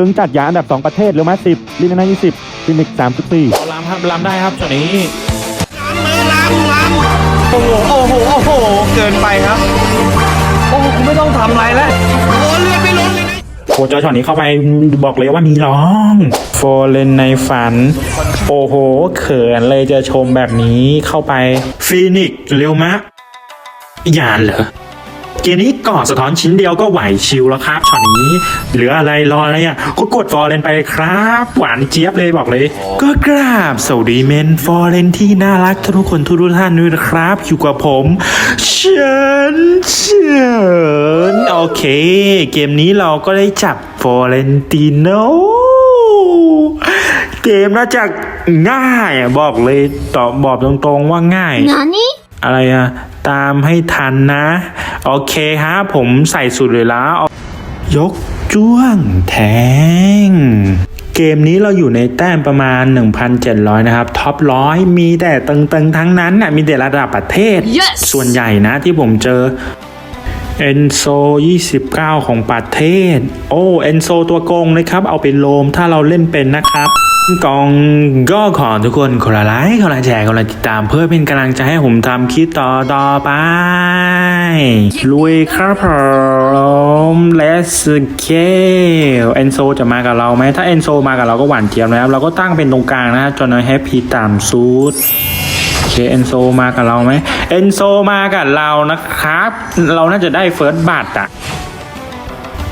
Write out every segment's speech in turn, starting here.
ตึงจัดยาอันดับ 2 ประเทศเร็วมาสิบลินนายี่สิบฟินิกสามสิบสี่ลำครับลำได้ครับช็อตนี้โอ้โหโอ้โหโอ้โห เกินไปครับ โอ้โหคุณไม่ต้องทำอะไรแล้วโคจรช็อตนี้เข้าไปบอกเลยว่ามีร้อง โฟเลนในฝัน โอ้โห เขินเลยจะชมแบบนี้เข้าไปฟีนิกซ์เร็วมะยานเหรอ เกมนี้ก่อสะท้อนชิ้นเดียวก็ไหวชิวแล้วครับช็อตนี้เหลืออะไรรออะไรอะก็กดฟอร์เรนไปครับ หวานเจี๊ยบเลยบอกเลย ก็กราบสวัสดีเมนฟอร์เรนที่น่ารักทุกคนทุกท่านด้วยนะครับ อยู่กับผมเชิญเชิญโอเค เกมนี้เราก็ได้จับฟอร์เรนติโนเกมน่าจะง่ายอะบอกเลยตอบบอกตรงๆว่าง่าย何อะไรอะ ตามให้ทันนะ โอเคฮะผมใส่สุดเลยแล้วเอายกจ้วงแทง เกมนี้เราอยู่ในแต้มประมาณ 1,700 นะครับ ท็อปร้อยมีแต่ตึงๆ ทั้งนั้นน่ะมีแต่ระดับประเทศ Yes ส่วนใหญ่นะที่ผมเจอเอนโซ29 ของประเทศ โอ้เอนโซตัวโกงนะครับ เอาไปโลมถ้าเราเล่นเป็นนะครับ กองก็ขอทุกคนคนละไลค์คนละแชร์คนละติดตามเพื่อเป็นกำลังใจให้ผมทำคลิปต่อต่อไปลุยครับผม let's go เอนโซจะมากับเราไหมถ้าเอนโซมากับเราก็หวานเจี๊ยบนะครับ เราก็ตั้งเป็นตรงกลางนะจนให้พีตามซูดเคเอนโซมากับเราไหมเอนโซมากับเรานะครับ เราน่าจะได้เฟิร์สบัตรอะ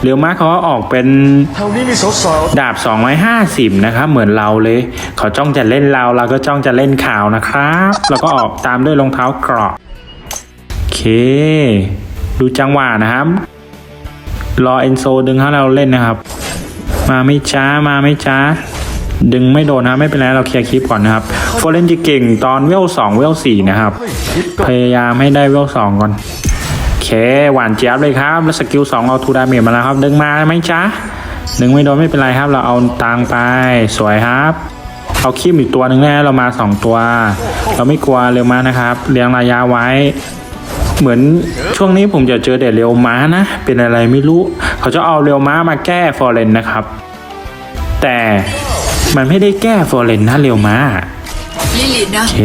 เร็วมากเขาออกเป็นเท่านี้มีสาวดาบ 250 นะครับ เหมือนเราเลย เขาจ้องจะเล่นเราเราก็จ้องจะเล่นข่าวนะครับ แล้วก็ออกตามด้วยรองเท้าเกราะโอเค ดูจังหวะนะครับ รอเอนโซดึงให้เราเล่นนะครับ มาไม่จ้ามาไม่จ้า ดึงไม่โดนนะไม่เป็นไรเราเคลียร์คลิปก่อนนะครับโฟเรนจะเก่งตอนเวลสองเวลสี่นะครับ พยายามให้ได้เวลสองก่อนโอ เคหวานเจี๊ยบเลยครับแล้วสกิลสองเราทูดาเมจมาแล้วครับ ดึงมาไหมจ๊ะดึงไม่โดนไม่เป็นไรครับ เราเอาตังไปสวยครับเอาคีมอีกตัวหนึ่งแน่เรามาสองตัว เราไม่กลัวเร็วมานะครับเรียงระยะไว้ เหมือนช่วงนี้ผมจะเจอแต่เร็วม้านะ เป็นอะไรไม่รู้ เขาจะเอาเร็วม้ามาแก้ฟอร์เรนนะครับ แต่มันไม่ได้แก้ฟอร์เรนนะเร็วม้า ลิลินะ โอเค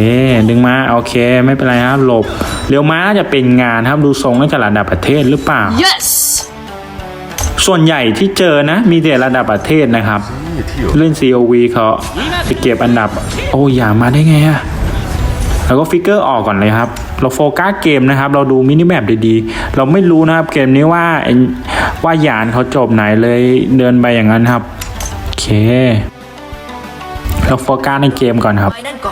ดึงมาโอเค ไม่เป็นไรครับหลบ เร็วม้าน่าจะเป็นงานครับดูทรงน่าจะระดับประเทศหรือเปล่า yes ส่วนใหญ่ที่เจอนะ มีแต่ระดับประเทศนะครับ เล่น COV เขาจะเก็บอันดับ โอ้ยอย่ามาได้ไงอะแล้วก็ฟิกเกอร์ออกก่อนเลยครับ เราโฟกัสเกมนะครับ เราดูมินิแมปดีๆ เราไม่รู้นะครับเกมนี้ว่าไอ้ว่ายานเขาจบไหนเลยเดินไปอย่างนั้นครับ โอเค เราโฟกัสในเกมก่อนครับไปนั่นก่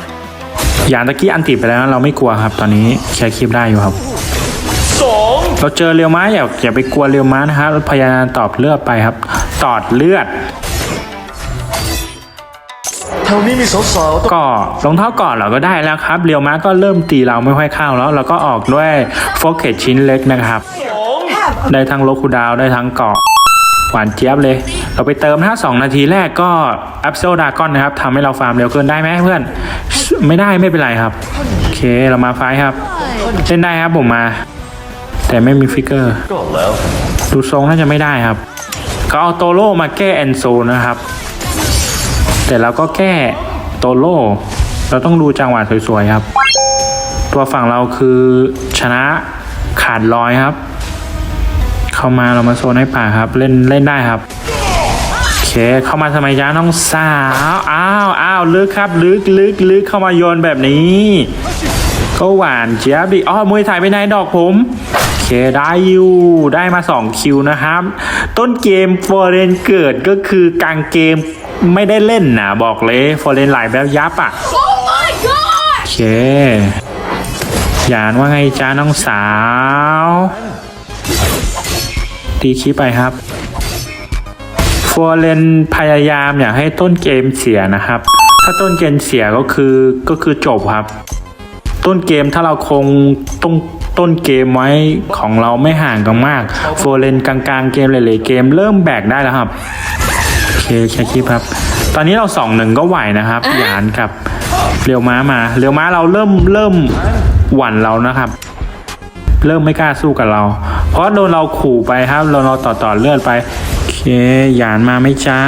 อนยานตะกี้อันติดไปแล้วนะเราไม่กลัวครับ ตอนนี้แค่คลิปได้อยู่ครับสองเราเจอเรียวม้าอย่าอย่าไปกลัวเรียวม้านะครับพยายามตอบเลือดไปครับ ตอดเลือดเท่านี้มีสาวๆต้องก็รองเท้าก่อนเราก็ได้แล้วครับ เรียวม้าก็เริ่มตีเราไม่ค่อยเข้าแล้ว เราก็ออกด้วยโฟกเกตชิ้นเล็กนะครับ ได้ทั้งโลคูดาวได้ทั้งเกาะ หวานเจี๊ยบเลย เราไปเติมนะสองนาทีแรกก็อัพเซลดากอนนะครับทำให้เราฟาร์มเร็วขึ้นได้ไหมเพื่อน ไม่ได้ไม่เป็นไรครับ โอเคเรามาไฟครับเล่นได้ครับผมมา แต่ไม่มีฟิกเกอร์ ดูทรงน่าจะไม่ได้ครับ ก็เอาโตโร่มาแก้แอนโซนะครับ แต่เราก็แก้โตโร่เราต้องดูจังหวะสวยๆครับ ตัวฝั่งเราคือชนะขาดลอยครับ เข้ามาเรามาโซนให้ป่าครับ เล่นเล่นได้ครับโอเคเข้ามาทำไมจ้าน้องสาวอ้าวอ้าวลึกครับ ลึกลึกลึกเข้ามาโยนแบบนี้ก็หวานเจี๊ยบดิอ๋อมวยถ่ายไปไหนดอกผมโอเคได้อยู่ได้มา 2 คิวนะครับ ต้นเกมฟอร์เรนเกิดก็คือกลางเกมไม่ได้เล่นนะบอกเลยฟอร์เรนหลายแบบยับอะ oh my god โอเค หยานว่าไงจ้าน้องสาว ตีคีไปครับฟอร์เรนพยายามอยากให้ต้นเกมเสียนะครับ ถ้าต้นเกมเสียก็คือก็คือจบครับ ต้นเกมถ้าเราคงต้นต้นเกมไว้ของเราไม่ห่างกันมากโฟเลนกลางๆเกมหลายๆเกมเริ่มแบกได้แล้วครับโอเคแค่คลิปครับ ตอนนี้เราสองหนึ่งก็ไหวนะครับหยานกับเรียวม้ามาเรียวม้าเราเริ่มเริ่มหวั่นเรานะครับ เริ่มไม่กล้าสู้กับเรา เพราะโดนเราขู่ไปครับเราเราต่อต่อเลือดไปโอเคหยานมาไม่จ้า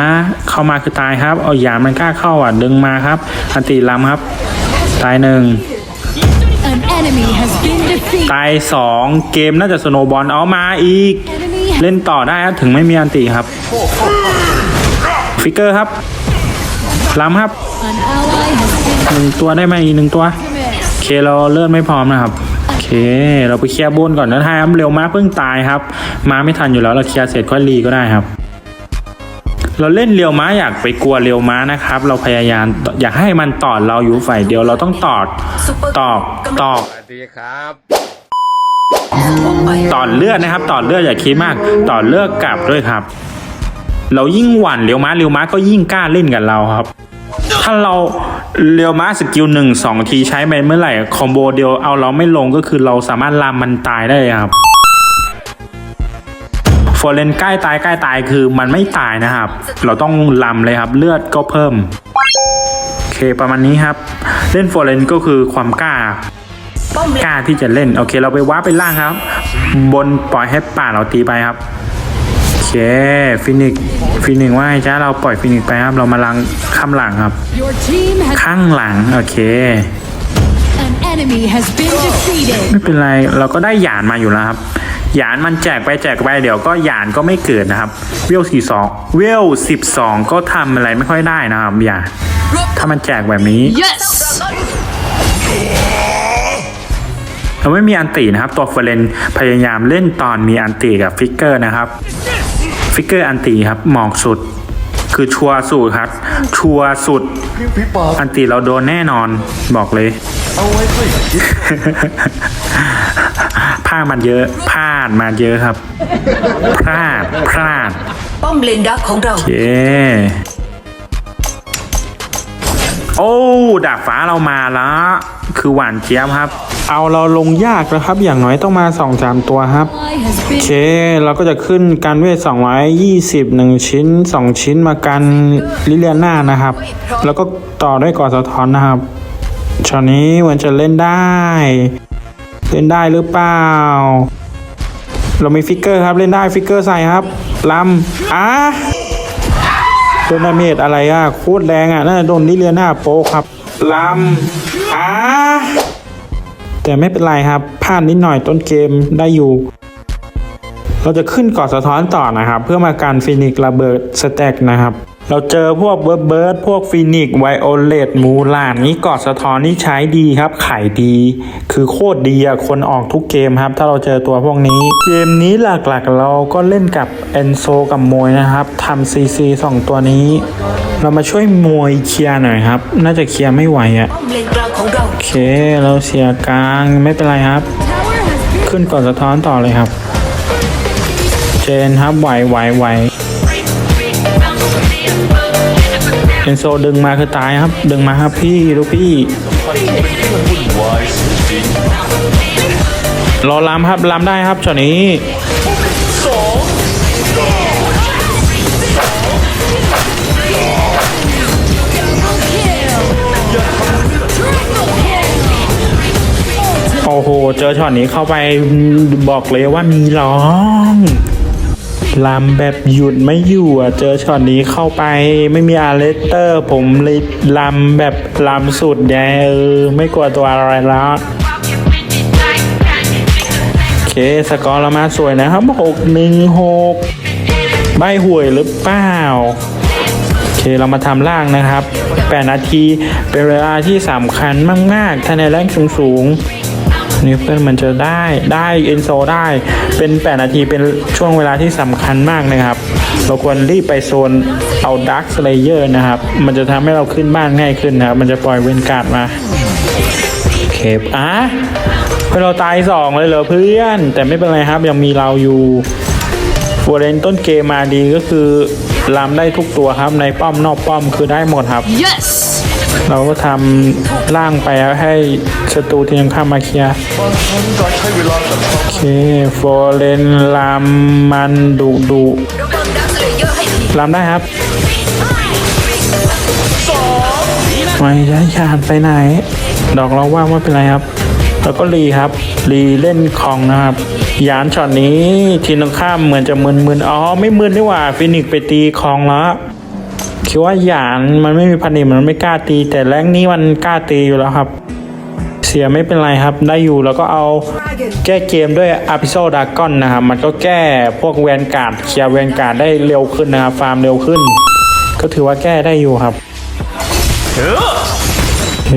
เข้ามาคือตายครับ เอาหยานมันกล้าเข้าอะดึงมาครับ อันติลำครับ ตายหนึ่งตายสองเกมน่าจะสโนบอลเอามาอีก เล่นต่อได้ครับถึงไม่มีอันติครับ ฟิกเกอร์ครับลำครับหนึ่งตัวได้ไหมอีกหนึ่งตัว เคเราเลื่อนไม่พร้อมนะครับ เคเราไปเคลียร์บนก่อนนะท้ายครับเร็วมากเพิ่งตายครับมาไม่ทันอยู่แล้วเราเคลียร์เสร็จค่อยรีก็ได้ครับเราเล่นเรียวม้าอยากไปกลัวเรียวม้านะครับ เราพยายามอยากให้มันตอดเราอยู่ฝ่ายเดียวเราต้องตอดตอกตอกต่อเลือดนะครับต่อเลือดอย่าคิดมากต่อเลือดกลับด้วยครับ เรายิ่งหวั่นเรียวม้าเรียวม้าก็ยิ่งกล้าเล่นกับเราครับ ถ้าเรา เรียวมาสกิลหนึ่งสองทีใช้ไปเมื่อไหร่ คอมโบเดียวเอาเราไม่ลงก็คือเราสามารถลามมันตายได้ครับฟอร์เรนใกล้ตายใกล้ตายคือมันไม่ตายนะครับ เราต้องลำเลยครับ เลือดก็เพิ่ม โอเคประมาณนี้ครับ เล่นฟอร์เรนก็คือความกล้ากล้าที่จะเล่น โอเค เราไปว้าไปล่างครับ บนปล่อยให้ป่าเราตีไปครับ เคฟินิกฟินิกว่าไงจ้าเราปล่อยฟินิกไปครับ เรามาลังข้ามหลังครับ Your team has ข้างหลัง โอเค an enemy has been defeated. ไม่เป็นไร เราก็ได้หยานมาอยู่แล้วครับ หยานมันแจกไปแจกไปเดี๋ยวก็หยานก็ไม่เกิดนะครับ เวลสี่สองเวลสิบสองก็ทำอะไรไม่ค่อยได้นะครับหยานถ้ามันแจกแบบนี้ yes เราไม่มีอันตีนะครับ ตัวเฟรนพยายามเล่นตอนมีอันตีกับฟิกเกอร์นะครับ ฟิกเกอร์อันตีครับหมอกสุด คือชัวร์สุดครับ ชัวร์สุดอันตีเราโดนแน่นอนบอกเลยพลาดมันเยอะพลาดมาเยอะครับพลาดพลาดป้อมเลนดักของเราโอเค โอ้ดาบฟ้าเรามาแล้วคือหวานเจี๊ยบครับ เอาเราลงยากนะครับ อย่างน้อยต้องมาสองสามตัวครับโอเค เราก็จะขึ้นการเวทสองร้อยยี่สิบหนึ่งชิ้นสองชิ้นมากันลิเลียนานะครับ แล้วก็ต่อด้วยกอดสะท้อนนะครับช็อตนี้มันจะเล่นได้ เล่นได้หรือเปล่า เรามีฟิกเกอร์ครับเล่นได้ฟิกเกอร์ใส่ครับลำอะ โดนดาเมดอะไรอะโคตรแรงอะน่าจะโดนนิเรียนาโปะครับลำอ่าแต่ไม่เป็นไรครับพลาดนิดหน่อยต้นเกมได้อยู่ เราจะขึ้นเกาะสะท้อนต่อนะครับ เพื่อมาการฟินิกระเบิดสแต็กนะครับ เราเจอพวกเบิร์ดเบิร์ดพวกฟินิกไวโอเลตมูลานนี้เกาะสะท้อนนี่ใช้ดีครับขายดี คือโคตรดีอะคนออกทุกเกมครับ ถ้าเราเจอตัวพวกนี้ เกมนี้หลักๆ เราก็เล่นกับเอนโซกับมวยนะครับทำซีซีสองตัวนี้ เรามาช่วยมวยเคลียร์หน่อยครับ น่าจะเคลียร์ไม่ไหวอะโอเค เราเสียกลางไม่เป็นไรครับ ขึ้นก่อนสะท้อนต่อเลยครับ เจนครับไหวไหวไหวเอนโซดึงมาคือตายครับ ดึงมาครับพี่ลูกพี่ รอล้ำครับล้ำได้ครับช็อตนี้โอ้โห เจอช็อตนี้เข้าไปบอกเลยว่ามีร้อง ลำแบบหยุดไม่อยู่อะ เจอช็อตนี้เข้าไปไม่มีอาร์เลสเตอร์ ผมเลยลำแบบลำสุดแย่เออ ไม่กลัวตัวอะไรแล้วโอเค สกอร์เรามาสวยนะครับหกหนึ่งหกใบห่วยหรือเปล่าโอเคเรามาทำล่างนะครับ 8 นาที เป็นเวลาที่สำคัญมาก ๆ ถ้าในแรงสูง ๆ นี่เพื่อนมันจะได้ได้เอนโซได้เป็น 8 นาทีเป็นช่วงเวลาที่สำคัญมากนะครับ เราควรรีบไปโซนเอาดักสเลเยอร์นะครับ มันจะทำให้เราขึ้นบ้านง่ายขึ้นนะครับ มันจะปล่อยเวนการ์ดมาเคปอะเพื่อเราตายสองเลยเหรอเพื่อน แต่ไม่เป็นไรครับยังมีเราอยู่ฟอร์เรนต้นเกมมาดีก็คือลามได้ทุกตัวครับในป้อมนอกป้อมคือได้หมดครับ yes เราก็ทำล่างไปแล้วให้ศัตรูที่ยังข้ามมาเคลียร์โอเคฟอร์เรนลามมันดุดุลามได้ครับไม่ใช่ชาญไปไหน ดอกเราว่าไม่เป็นไรครับ แล้วก็รีครับ รีเล่นคองนะครับยานช็อตนี้ทีมตรงข้ามเหมือนจะมึนๆ อ๋อ ไม่มึนนี่หว่า ฟินิกไปตีคลองแล้ว คิดว่าหยานมันไม่มีพันิมันไม่กล้าตี แต่แรงนี้มันกล้าตีอยู่แล้วครับ เสียไม่เป็นไรครับ ได้อยู่แล้วก็เอาแก้เกมด้วยอาพิโซดากอนนะครับ มันก็แก้พวกแวนการ์ดเคลียร์แวนการ์ดได้เร็วขึ้นนะครับฟาร์มเร็วขึ้น ก็ถือว่าแก้ได้อยู่ครับโอเค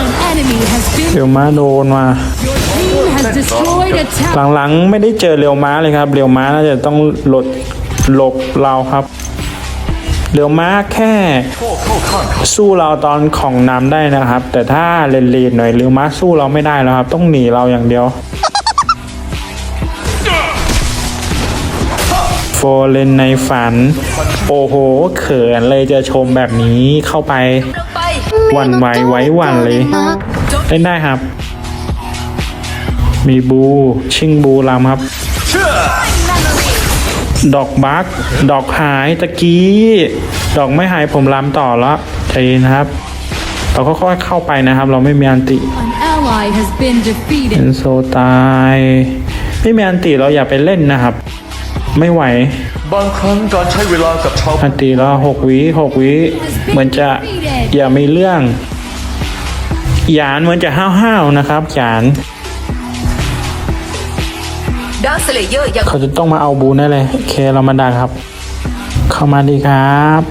An enemy has been. เดี๋ยวมาโดนมา Your team has destroyed a tower. หลังๆไม่ได้เจอเรียวม้าเลยครับ เรียวม้าน่าจะต้องหลด หลบเราครับเรียวม้าแค่สู้เราตอนของน้ำได้นะครับ แต่ถ้าเลนๆหน่อยเรียวม้าสู้เราไม่ได้แล้วครับ ต้องหนีเราอย่างเดียวโฟเลนในฝัน โอ้โห เขินเลยจะชมแบบนี้เข้าไปหวันไหวไว้หวันเลยเล่นได้ครับ มีบูชิงบูลำครับ ดอกบัก ดอกหายตะกี้ ดอกไม่หายผมลำต่อแล้วใจเย็นนะครับ เราค่อยๆเข้าไปนะครับ เราไม่มีอันติ An ally has been เอ็ defeated. นโซตาย ไม่มีอันติเราอย่าไปเล่นนะครับ ไม่ไหวบางครั้งการใช้เวลากับชาวอันติแล้วหกวิหกวิเหมือนจะอย่ามีเรื่องหยานเหมือนจะห้าวๆนะครับหยาน ดักสเลเยอร์ยังเขาจะต้องมาเอาบูแน่เลยโอเคเรามาดักครับ เข้ามาดีครับ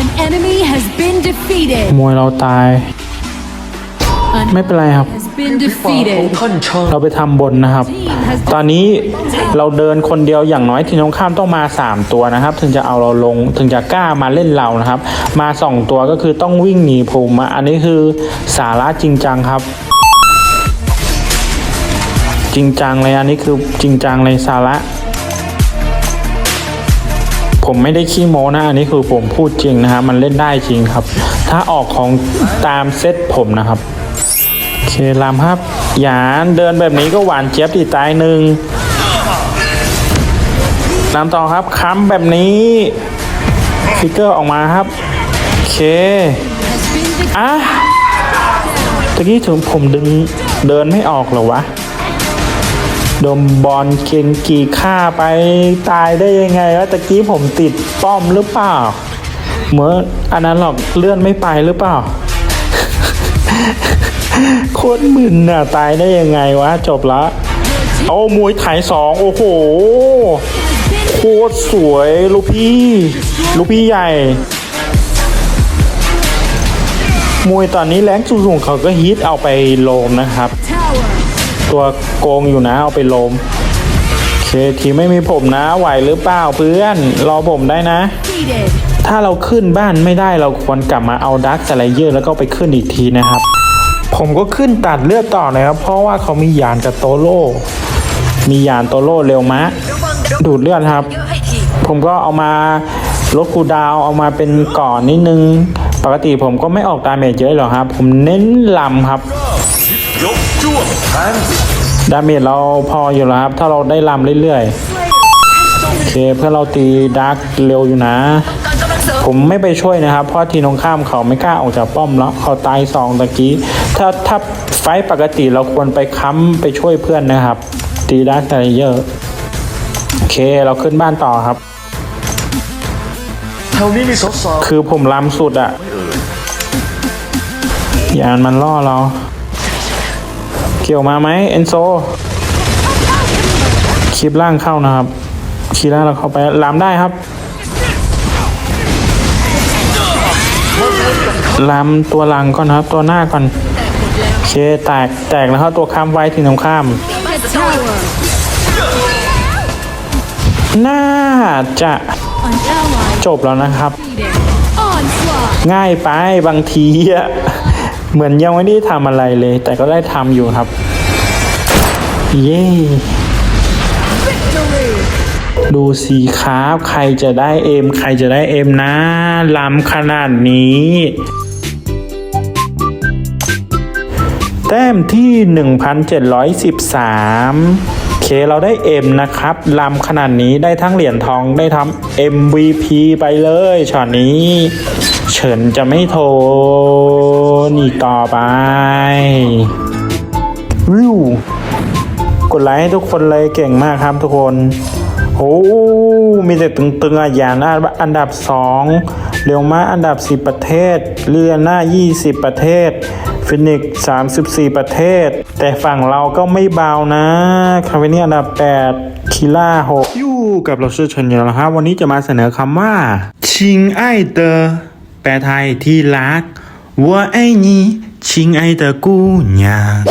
An enemy has been defeated. มวยเราตาย An ไม่เป็นไรครับ has been ของ defeated. ท่านช่างเราไปทำบนนะครับ Team has ตอนนี้เราเดินคนเดียวอย่างน้อยทีมตรงข้ามต้องมา 3 ตัวนะครับ ถึงจะเอาเราลงถึงจะกล้ามาเล่นเรานะครับ มา 2 ตัวก็คือต้องวิ่งหนีผมอะอันนี้คือสาระจริงจังครับ จริงจังเลยอันนี้คือจริงจังเลยสาระ ผมไม่ได้ขี้โม้นะ อันนี้คือผมพูดจริงนะครับมันเล่นได้จริงครับ ถ้าออกของตามเซตผมนะครับโอเคลามครับหยานเดินแบบนี้ก็หวานเจี๊ยบตีตายหนึ่งลามต่อครับค้ำแบบนี้ฟิกเกอร์ออกมาครับโอเคอะตะกี้ถึงผมดึงเดินไม่ออกเหรอวะ ดมบอลเคนกีฆ่าไปตายได้ยังไงวะตะกี้ผมติดป้อมหรือเปล่า เมื่ออันนั้นหรอกเลื่อนไม่ไปหรือเปล่า โคตรมึนน่ะ ตายได้ยังไงวะ จบละเอามวยไถสองโอ้โห โคตรสวยลูกพี่ ลูกพี่ใหญ่ มวยตอนนี้แรงสูงๆเขาก็ฮิตเอาไปโลมนะครับ Tower. ตัวโกงอยู่นะเอาไปโลมโอเคทีไม่มีผมนะไหวหรือเปล่าเพื่อนรอผมได้นะ ถ้าเราขึ้นบ้านไม่ได้เราควรกลับมาเอาดักสไลเยอร์แล้วก็ไปขึ้นอีกทีนะครับ ผมก็ขึ้นตัดเลือดต่อนะครับ เพราะว่าเขามียานกับโตโรมียานโตโรเร็วมะ ดูดเลือดครับ ผมก็เอามาลดคูดาวเอามาเป็นก่อนนิดนึง ปกติผมก็ไม่ออกดาเมจเยอะหรอกครับ ผมเน้นลำครับ ยกจ้วงแทงดาเมจเราพออยู่แล้วครับ ถ้าเราได้ลำเรื่อยๆโอเคเพื่อเราตีดาร์กเร็วอยู่นะการกำลังเสริมผมไม่ไปช่วยนะครับ เพราะทีตรงข้ามเขาไม่กล้าออกจากป้อมแล้วเขาตายสองตะกี้ ถ้าถ้าไฟต์ปกติเราควรไปค้ำไปช่วยเพื่อนนะครับ ตีดาร์กไซเยอร์โอเคเราขึ้นบ้านต่อครับแถวนี้มีสาวคือผมลำสุดอะยานมันล่อเรา เกี่ยวมาไหมเอนโซคลิปล่างเข้านะครับคลิปล่างเราเข้าไปลำได้ครับลำตัวหลังก่อนนะครับตัวหน้าก่อนเคแตกแตกแล้วครับตัวข้ามไว้ทีตรงข้าม น่าจะจบแล้วนะครับ ง่ายไปบางทีอะ เหมือนยังไม่ได้ทำอะไรเลย แต่ก็ได้ทำอยู่ครับ เย้ดูสีครับใครจะได้เอ็มใครจะได้เอ็มนะล้ำขนาดนี้ แต้มที่ 1,713 เคเราได้ M นะครับลำขนาดนี้ได้ทั้งเหรียญทองได้ทั้ง MVP ไปเลยช็อตนี้ เฉินจะไม่โท นอีกต่อไปวิวกดไลค์ให้ทุกคนเลยเก่งมากครับทุกคนโอ้มีแต่ตึงๆอะอย่างน่าอันดับ 2 เร็วมาอันดับ 10 ประเทศ เรียนหน้า20 ประเทศ ฟินิกซ์34 ประเทศ แต่ฝั่งเราก็ไม่เบานะคาเวนี่อันดับ 8 คิล่า 6 อยู่กับเราชื่อชนยแล้วครับ วันนี้จะมาเสนอคำว่า ชิงไอเตอร์แปลไทยที่รัก 我爱你亲爱的姑娘。